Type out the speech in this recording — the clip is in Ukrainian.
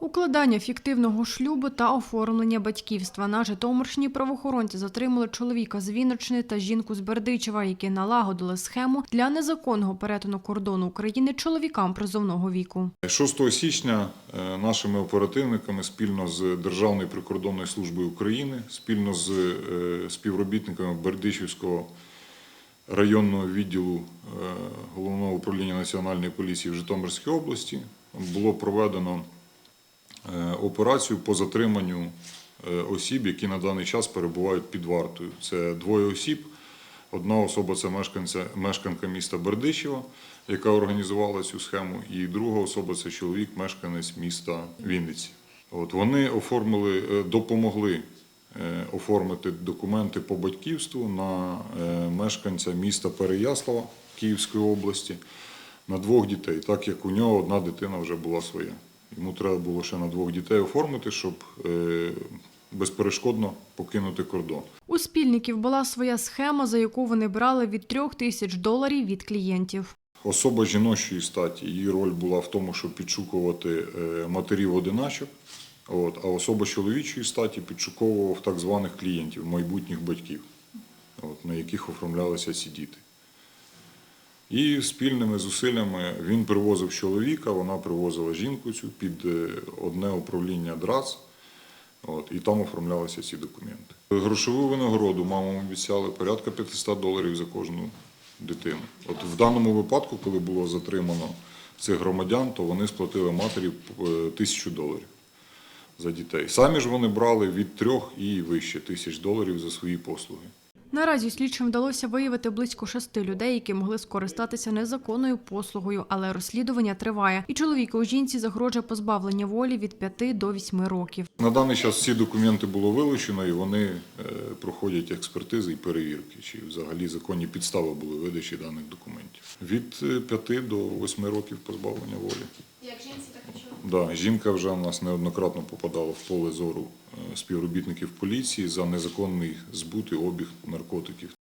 Укладання фіктивного шлюбу та оформлення батьківства на Житомирщині правоохоронці затримали чоловіка з Вінниччини та жінку з Бердичева, які налагодили схему для незаконного перетину кордону України чоловікам призовного віку. 6 січня е, нашими оперативниками спільно з Державною прикордонною службою України, спільно з е, співробітниками Бердичівського районного відділу е, Головного управління Національної поліції в Житомирській області було проведено операцію по затриманню е, осіб, які на даний час перебувають під вартою. Це двоє осіб. Одна особа це мешканця, мешканка міста Бердичева, яка організувала цю схему, і друга особа це чоловік, мешканець міста Вінниці. От вони оформили, е, допомогли е, оформити документи по батьківству на е, мешканця міста Переяслава Київської області на двох дітей, так як у нього одна дитина вже була своя. Йому треба було ще на двох дітей оформити, щоб е, безперешкодно покинути кордон. У спільників була своя схема, за яку вони брали від трьох тисяч доларів від клієнтів. Особа жіночої статі, її роль була в тому, щоб підшукувати е, матерів одиначок, от, а особа чоловічої статі підшуковував так званих клієнтів, майбутніх батьків, от, на яких оформлялися ці діти. І спільними зусиллями він привозив чоловіка, вона привозила жінку цю під е, одне управління ДРАЦ, от, і там оформлялися ці документи. Грошову винагороду мамам обіцяли порядка 500 доларів за кожну дитину. От в даному випадку, коли було затримано цих громадян, то вони сплатили матері е, тисячу доларів за дітей. Самі ж вони брали від трьох і вище тисяч доларів за свої послуги. Наразі слідчим вдалося виявити близько шести людей, які могли скористатися незаконною послугою, але розслідування триває. І чоловіку у жінці загрожує позбавлення волі від 5 до 8 років. На даний час ці документи було вилучено і вони е, проходять експертизи і перевірки, чи взагалі законні підстави були видачі даних документів. Від 5 до 8 років позбавлення волі. Як жінці, так і чоловіку. Да, жінка вже у нас неоднократно попадала в поле зору е, співробітників поліції за незаконний збут і обіг наркотиків.